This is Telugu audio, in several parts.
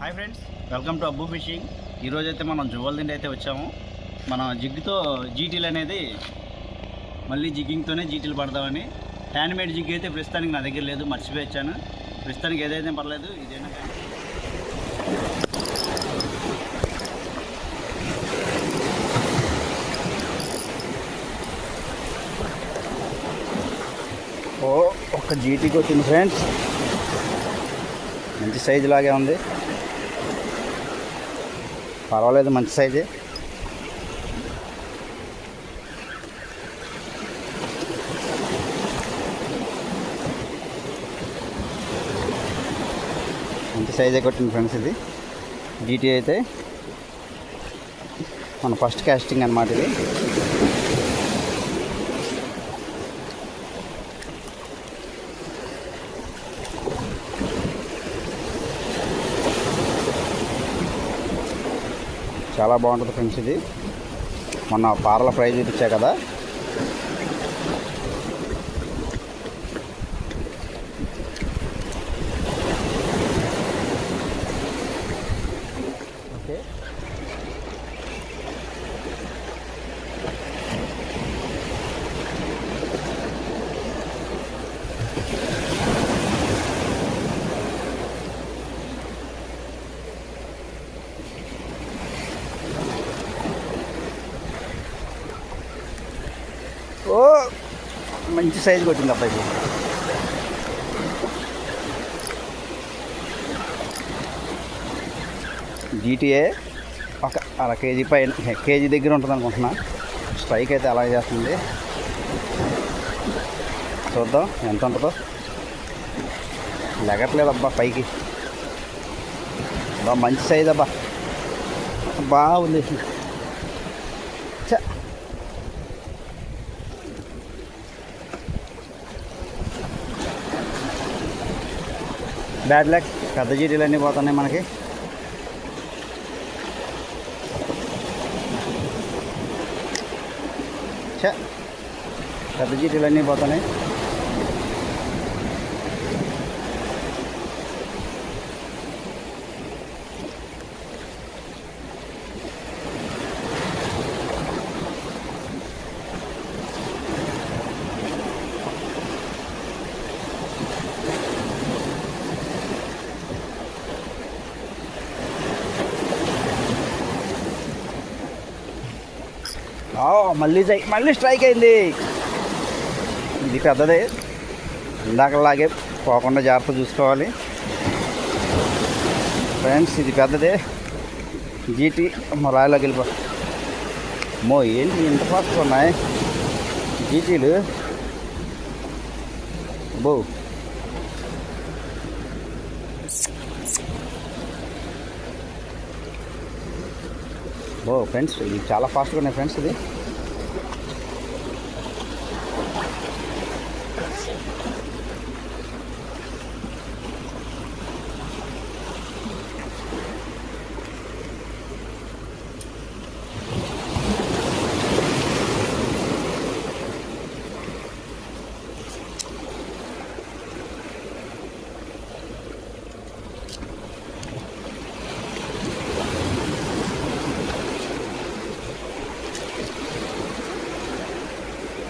Hi friends welcome to Abbu fishing ఈరోజు అయితే మనం జువ్వలదిండి అయితే వచ్చాము. మన జిగ్తో జీటీలు అనేది మళ్ళీ జిగ్గింగ్తోనే జీటీలు పడదామని హ్యాండ్మేడ్ జిగ్ అయితే ప్రస్తుతానికి నా దగ్గర లేదు మర్చిపోయి వచ్చాను ప్రస్తుతానికి ఏదైతే పర్లేదు ఇదేనా? ఓ ఒక జీటీకి వచ్చింది ఫ్రెండ్స్ మంచి సైజు లాగే ఉంది. పర్వాలేదు మంచి సైజే మంచి సైజే కొట్టింది ఫ్రెండ్స్ ఇది. జీటీ అయితే మన ఫస్ట్ క్యాస్టింగ్ అన్నమాట ఇది. చాలా బాగుంటుంది ఫ్రెండ్స్ ఇది. మొన్న పారల ఫ్రై చూపించా కదా ఓకే ఓ మంచి సైజు కొట్టింది అబ్బాయికి. జీటీఏ ఒక అర కేజీ పైన కేజీ దగ్గర ఉంటుంది అనుకుంటున్నా. స్ట్రైక్ అయితే అలాగే చేస్తుంది. చూద్దాం ఎంత ఉంటుందో. లెగట్లేదు అబ్బా పైకి. బా మంచి సైజ్ అబ్బా. బాగుంది. బ్యాడ్ లక్ పెద్ద జీటీలు అన్నీ పోతున్నాయి మనకి. పెద్ద జీటీలు అన్నీ పోతున్నాయి. మళ్ళీ జై మళ్ళీ స్ట్రైక్ అయింది. ఇది పెద్దదే. ఇందాకలాగే పోకుండా జాగ్రత్త చూసుకోవాలి. ఫ్రెండ్స్ ఇది పెద్దదే. జీటీ రాయలోకి వెళ్ళిపో. మో ఏంటి ఇంత ఫాస్ట్ ఉన్నాయి? జీటీలు బో బో ఫ్రెండ్స్ ఇది చాలా ఫాస్ట్గా ఉన్నాయి ఫ్రెండ్స్ ఇది.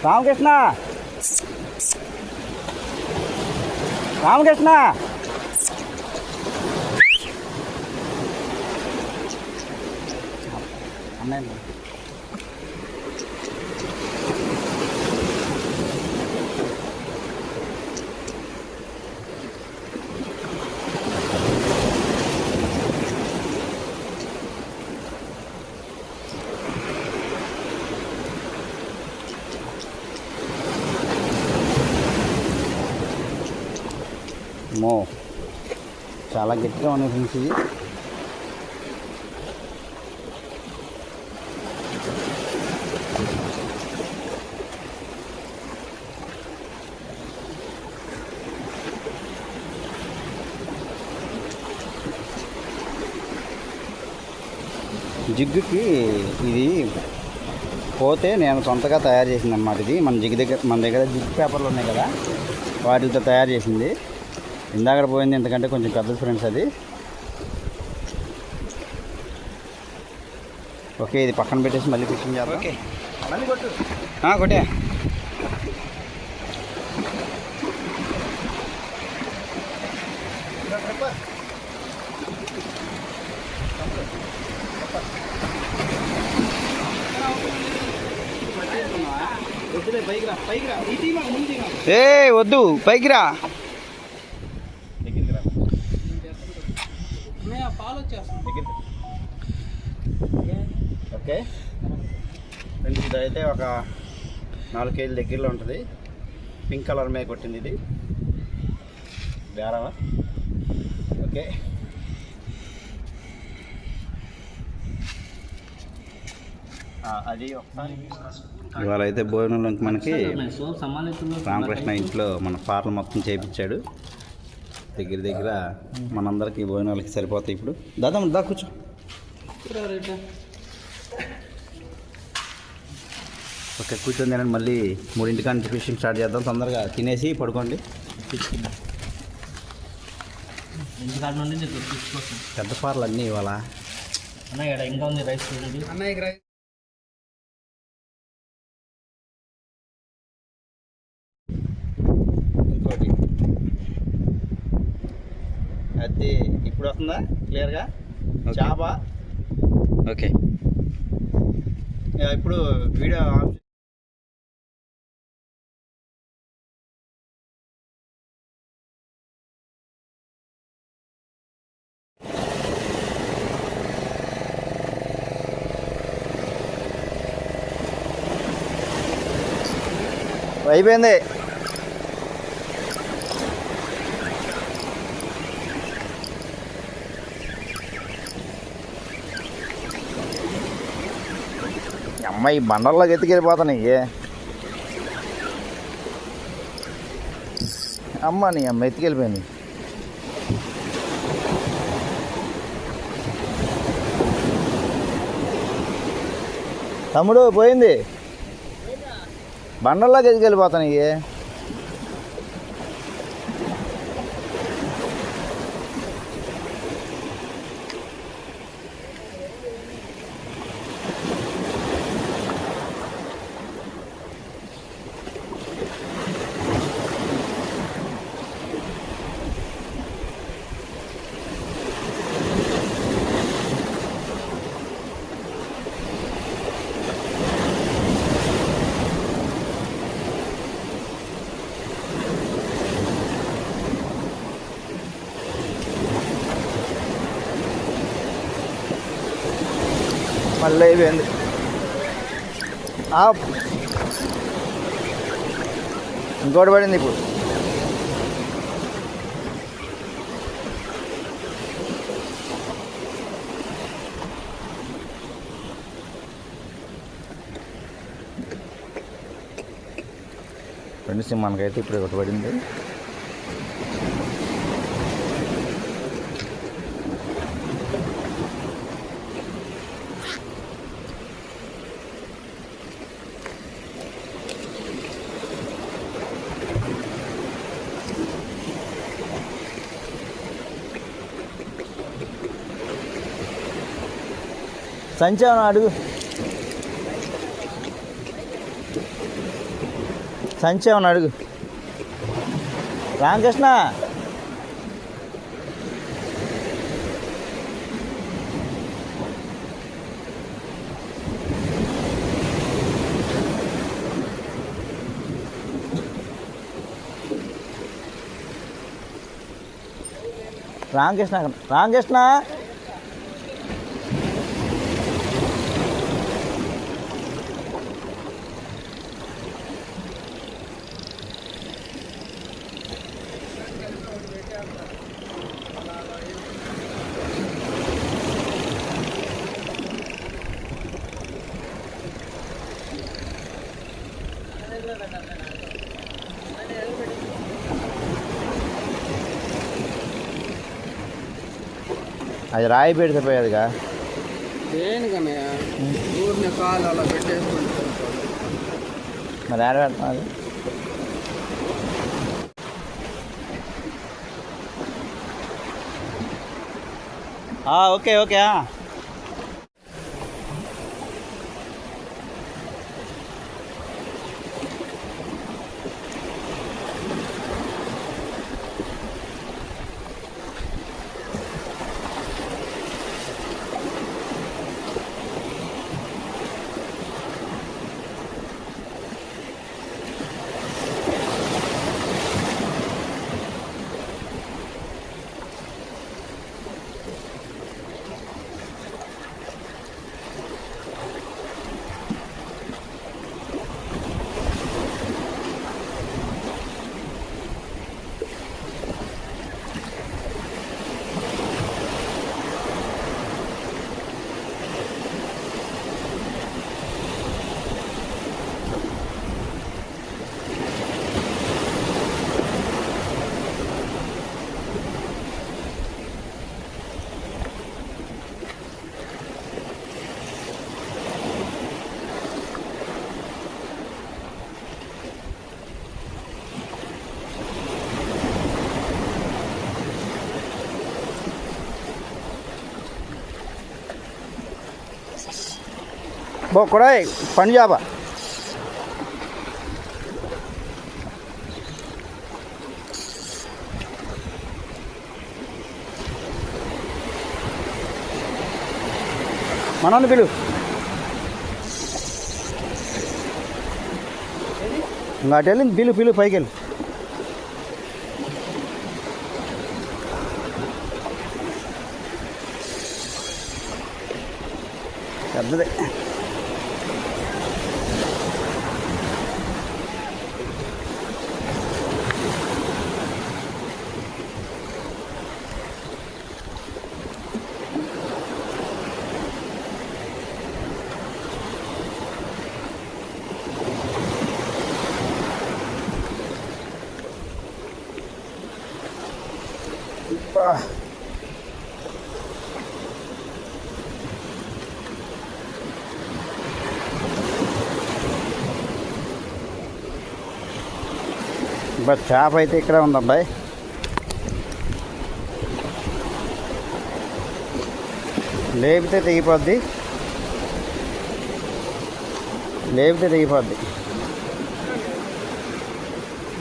రామకృష్ణ రామకృష్ణ అన్నయ్య మో చాలా గట్టిగా ఉన్నాయి ఫ్రెండ్స్ ఇది జిగ్గుకి ఇది పోతే నేను సొంతగా తయారు చేసింది అన్నమాట ఇది. మన జిగ్ దగ్గర మన దగ్గర జిగ్ పేపర్లు ఉన్నాయి కదా వాటితో తయారు చేసింది. ఇందాక పోయింది ఎందుకంటే కొంచెం పెద్ద ఫ్రెండ్స్ అది. ఓకే ఇది పక్కన పెట్టేసి మళ్ళీ ఫిషింగ్ చేద్దాం. ఓకే. కొట్టే. ఏ వద్దు పైకిరా ఓకే. ఫ్రెండ్స్ ఇది అయితే ఒక నాలుగు కేజీల దగ్గరలో ఉంటుంది. పింక్ కలర్ మీద కొట్టింది ఇది. బేరవా ఓకే. ఆ, అది ఒకసారి. ఇవాళ అయితే భోజనంలోకి మనకి రామకృష్ణ ఇంట్లో మన పాటలు మొత్తం చేయించాడు దగ్గర దగ్గర మనందరికి భోజనాలకి సరిపోతాయి ఇప్పుడు. దాదా దా కూర్చో. ఓకే కూర్చొని తినండి. మళ్ళీ మూడింటికి నుంచి ఫిషింగ్ స్టార్ట్ చేద్దాం. తొందరగా తినేసి పడుకోండి. పెద్ద పార్లు అన్నీ ఇవాళ. అన్న ఇక్కడ ఇంకా ఉంది రైస్ చూడండి. అన్నయ్య ఇంకోటి. అది ఇప్పుడు వస్తుందా? క్లియర్గా. చేప? ఓకే. ఇప్పుడు వీడియో ఆఫ్ అయిపోయింది. అయిపోయింది అమ్మాయి బండల్లోకి ఎత్తుకెళ్ళిపోతున్నాయి అమ్మ నీ అమ్మ ఎత్తుకెళ్ళిపోయింది. తమ్ముడు పోయింది. బండల్లోకి ఎత్తుకెళ్ళిపోతున్నాయి మళ్ళీ అయిపోయింది. ఆప్. ఇంకోటి పడింది ఇప్పుడు. ఫ్రెండ్స్ మనకైతే ఇప్పుడు ఒకటి పడింది. సంచావన అడుగు. సంచావన అడుగు. రామకృష్ణ. రామకృష్ణ రామకృష్ణ. అది రాయి పెడితే పోయేదిగా దేనికన్నయ్య ఊరిని కాలు అలా పెట్టేసుకుంటారు మరి ఆడ పెడుతున్నది ఆ, ఓకే ఓకే బో కూడా పంజాబా. మనల్ని పిలు. ఇంకా అటు వెళ్ళింది పిలు పిలు పైకి వెళ్ళి పెద్దదే. అబ్బా. బట్ చేప అయితే ఇక్కడే ఉందబ్బాయి. లేపితే తెగిపోద్ది. లేపితే తెగిపోద్ది.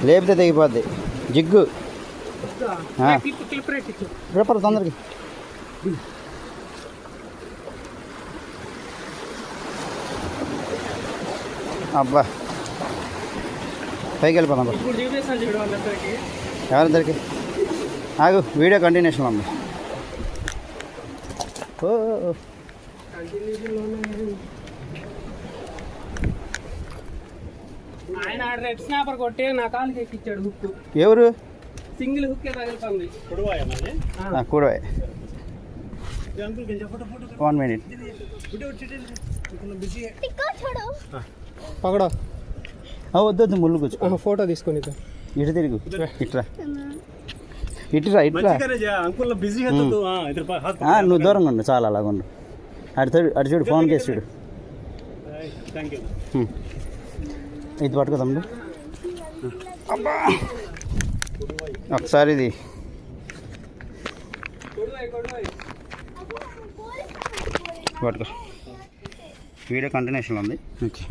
లేపితే తెగిపోద్ది. జిగ్గు. ఆ. రేపటి తొందరకి అబ్బా. పైకి వెళ్ళిపోదాం ఎవరిద్దరికి ఆగు వీడియో కంటిన్యూషన్ ఉంది. ఆయన రెడ్ స్నాపర్ కొట్టి నా కాలుకి ఎక్కిచ్చాడు ఎవరు? సింగిల్ హుక్ తగులుతుంది. వన్ మినిట్ పగడో. వద్దు వద్దు ముళ్ళు కూర్చో. ఫోటో తీసుకొని ఇటు. తిరుగు. ఇట్రా ఇటురా ఇట్రా అంకుల్ బిజీ ఆ, నువ్వు దూరంగా ఉండు చాలా అలాగ ఉండు. అటు చూడు అటు చూడు ఫోన్ కేసు చూడు. ఇది పట్టుకో తమ్ముడు. అబ్బా. ఒకసారి ఇది. పట్టుకో. వీడియో కంటిన్యూషన్ ఉంది. ఓకే.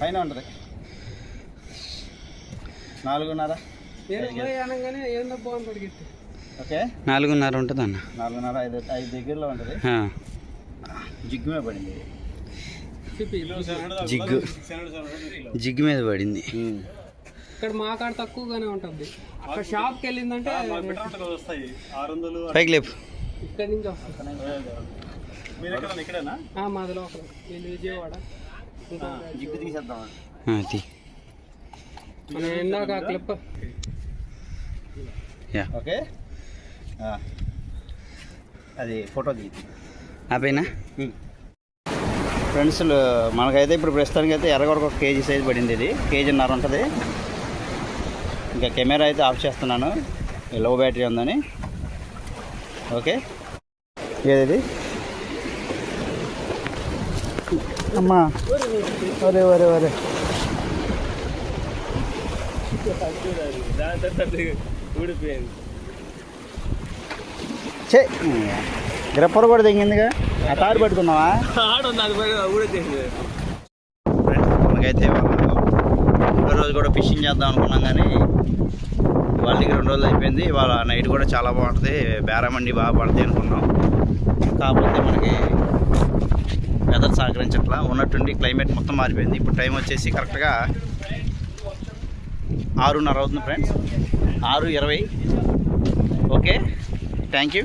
పైన ఉంటుంది. నాలుగున్నర. ఓకే. నాలుగున్నర ఉంటుంది అన్న నాలుగున్నర ఐదు ఐదు దగ్గరలో ఉంటుంది. జిగ్గుమే పడింది. జిగ్గు. జిగ్గు మీద పడింది. ఇక్కడ మా కాడ తక్కువగానే ఉంటుంది. అక్కడ షాప్కి వెళ్ళిందంటే పైకి లేపు. ఇక్కడి నుంచి మాది వీళ్ళు విజయవాడ. జిగ్గు తీసేద్దాం ఇందాక క్లిప్. యా. ఓకే? ఆ. అది ఫోటో దిగి. ఆ పైన? ఫ్రెండ్స్ మనకైతే ఇప్పుడు ప్రస్తుతానికి అయితే ఎర్రగొడక ఒక కేజీ సైజ్ పడింది ఇది. కేజీన్నర ఉంటుంది. ఇంకా కెమెరా అయితే ఆఫ్ చేస్తున్నాను. లో బ్యాటరీ ఉందని. ఓకే? ఏది అమ్మా. ఒరే ఒరే ఒరే. ఊడిపోయింది చే గ్రిప్పర్ కూడా తెగిందిగా. ఆ తాడు పట్టుకున్నావా? అది ఫ్రెండ్స్ మనకైతే రెండో రోజు కూడా ఫిషింగ్ చేద్దాం అనుకున్నాం కానీ వాళ్ళకి రెండు రోజులు అయిపోయింది. వాళ్ళ నైట్ కూడా చాలా బాగుంటుంది. బేరమండి బాగా పడతాయి అనుకున్నాం. కాకపోతే మనకి వెదర్ సహకరించట్లా. ఉన్నట్టుండి క్లైమేట్ మొత్తం మారిపోయింది. ఇప్పుడు టైం వచ్చేసి కరెక్ట్గా ఆరున్నర అవుతుంది ఫ్రెండ్స్ ఆరు ఇరవై. Okay thank you